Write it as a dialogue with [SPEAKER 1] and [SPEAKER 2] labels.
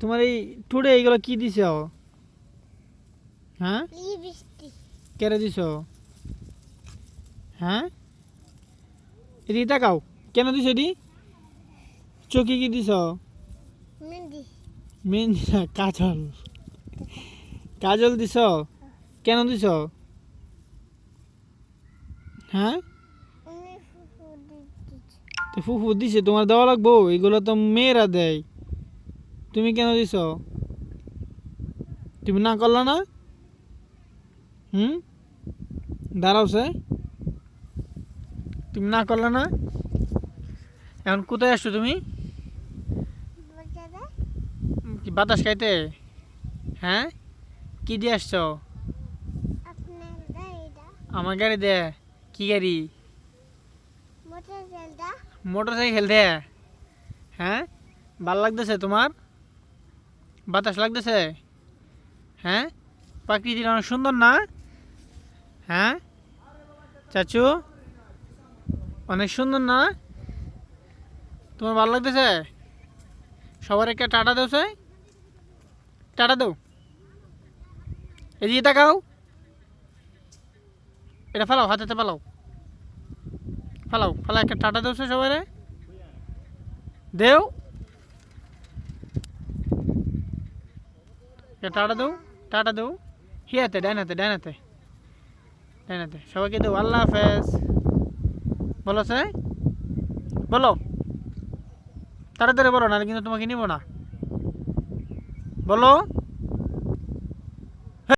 [SPEAKER 1] তোমার এই টুডে এইগুলো কি দিছ হ্যাঁ? কেড়ে দিছ হ্যাঁ? এদি তাকাও কেন দিছ এদি চকি কি দিছ
[SPEAKER 2] মেহেন্দি।
[SPEAKER 1] কাজল। কাজল দিছ কেন দিছ হ্যাঁ? তো ফুফু দিছে তোমার দেওয়া লাগবো? এগুলো তো মেয়েরা দেয়। তুমি কেন দিছ? তুমি না করলা না? হুম? দাঁড়াও সে। তুমি না করলা না? এখন কোথায় আসছো তুমি? কি বাতাস খাইতে? হ্যাঁ? কি দিয়ে আসছো? আমার গাড়ি দে। কি গাড়ি?
[SPEAKER 2] মোটর
[SPEAKER 1] মোটর সাইকেল দে। হ্যাঁ? ভালো লাগতেছে তোমার? বাতাস লাগতেছে? হ্যাঁ? প্রাকৃতিক অনেক সুন্দর না? হ্যাঁ? চাচু? অনেক সুন্দর না? তোমার ভালো লাগতেছে? সবার একটা টাটা দেও সে টাটা দেও। এদিকে তাকাও এটা ফেলাও হাতেতে ফেলাও। ফেলাও ফেলা একটা টাটা দেও সে সবাই দেও। টাটা দেও টাটা দেও হিয়াতে ডাইনাতে ডাইনাতে ডাইনাতে সবাইকে দেও আল্লাহ হাফেজ বলো সে বলো তাড়াতাড়ি বলো না কিন্তু তোমাকে নিব না বলো